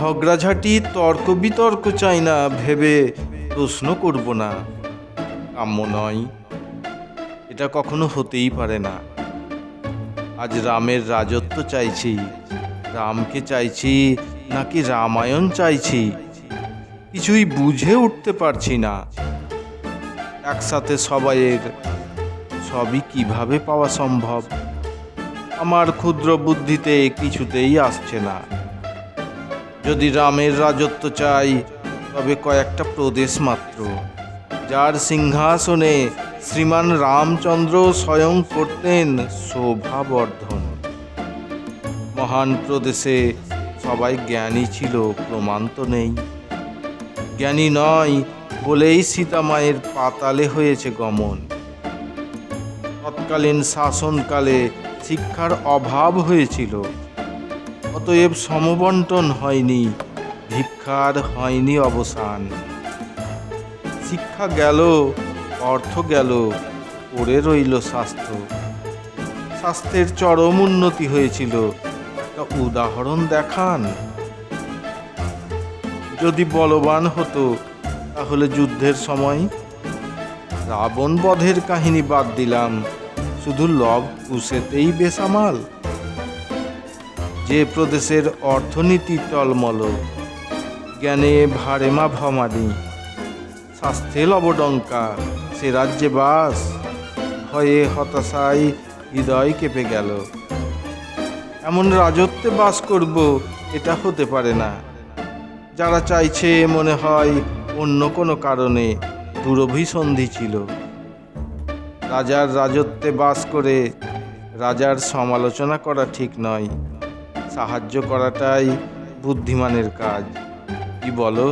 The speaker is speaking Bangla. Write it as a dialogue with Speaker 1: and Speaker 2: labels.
Speaker 1: ঝগড়াঝাটি তর্ক বিতর্ক চাই না, ভেবে প্রশ্ন করব না। কাম্য নয়। এটা কখনো হতেই পারে না। আজ রামের রাজত্ব চাইছি। রামকে চাইছি নাকি রামায়ণ চাইছি? কিছুই বুঝে উঠতে পারছি না। একসাথে সবাইয়ের সবই কীভাবে পাওয়া সম্ভব? আমার ক্ষুদ্র বুদ্ধিতে কিছুতেই আসছে না। যদি রামের রাজত্ব চাই, তবে কয়েকটা প্রদেশ মাত্র। যার সিংহাসনে শ্রীমান রামচন্দ্র স্বয়ং করতেন শোভাবর্ধন। মহান প্রদেশে সবাই জ্ঞানী ছিল, প্রমাণ তো নেই। জ্ঞানী নয় বলেই সীতামায়ের পাতালে হয়েছে গমন। তৎকালীন শাসনকালে শিক্ষার অভাব হয়েছিল। অতএব সমবন্টন হয়নি ভিক্ষার হয়নি অবসান। শিক্ষা গেল, অর্থ গেল, পড়ে রইল স্বাস্থ্য। স্বাস্থ্যের চরম উন্নতি হয়েছিল। একটা উদাহরণ দেখান। যদি বলবান হতো, তাহলে যুদ্ধের সময় রাবণ বধের কাহিনী বাদ দিলাম। শুধু লব, কুশেতেই বেসামাল। যে প্রদেশের অর্থনীতি টলমল, জ্ঞানে ভারেমা ভমানি স্বাস্থ্যে লবডঙ্কা সে রাজ্যে বাস, ভয়ে হতাশায় হৃদয় কেঁপে গেল। এমন রাজত্বে বাস করব, এটা হতে পারে না। যারা চাইছে মনে হয় অন্য কোনো কারণে দুরভিসন্ধি ছিল। রাজার রাজত্বে বাস করে রাজার সমালোচনা করা ঠিক নয়। সাহায্য করাটাই বুদ্ধিমানের কাজ। কি বলো?